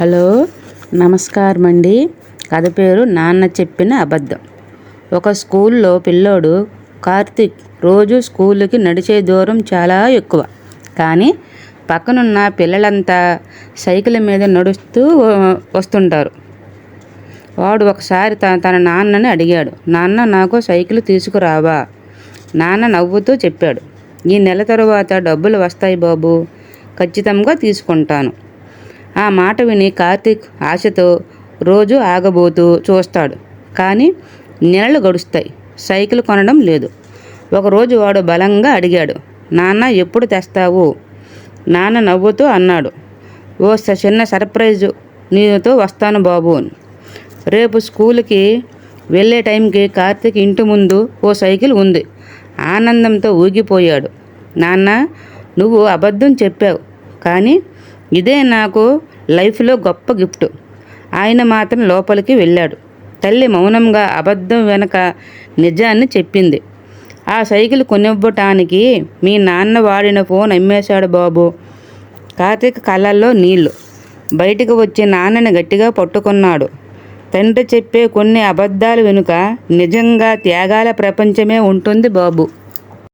Hello నమస్కారం అండి కథ పేరు నాన్న చెప్పిన అబద్ధం. ఒక స్కూల్లో పిల్లోడు కార్తీక్ రోజు స్కూల్కి నడిచే దూరం చాలా ఎక్కువ. కానీ పక్కనున్న పిల్లలంతా సైకిల్ మీద నడుస్తూ వస్తుంటారు. వాడు ఒకసారి తన తన నాన్నని అడిగాడు నాన్న నాకు సైకిల్ తీసుకురావా? నాన్న నవ్వుతూ చెప్పాడు ఈ నెల తరువాత డబ్బులు వస్తాయి బాబు ఖచ్చితంగా తీసుకుంటాను. ఆ మాట విని కార్తీక్ ఆశతో రోజు ఆగబోతూ చూస్తాడు. కానీ నెలలు గడుస్తాయి. సైకిల్ కొనడం లేదు. ఒకరోజు వాడు బలంగా అడిగాడు నాన్న ఎప్పుడు తెస్తావు? నాన్న నవ్వుతూ అన్నాడు ఓ చిన్న సర్ప్రైజు. నీతో వస్తాను బాబు అని. రేపు స్కూల్కి వెళ్ళే టైంకి కార్తీక్ ఇంటి ముందు ఓ సైకిల్ ఉంది. ఆనందంతో ఊగిపోయాడు. నాన్న నువ్వు అబద్ధం చెప్పావు. కానీ ఇదే నాకు లైఫ్లో గొప్ప గిఫ్ట్. ఆయన మాత్రం లోపలికి వెళ్ళాడు. తల్లి మౌనంగా అబద్ధం వెనక నిజాన్ని చెప్పింది. ఆ సైకిల్ కొనివ్వటానికి మీ నాన్న వాడిన ఫోన్ అమ్మేశాడు బాబు. కార్తీక్ కళ్ళల్లో నీళ్ళు. బయటకు వచ్చి నాన్నని గట్టిగా పట్టుకున్నాడు. తండ్రి చెప్పే కొన్ని అబద్ధాలు వెనుక నిజంగా త్యాగాల ప్రపంచమే ఉంటుంది బాబు.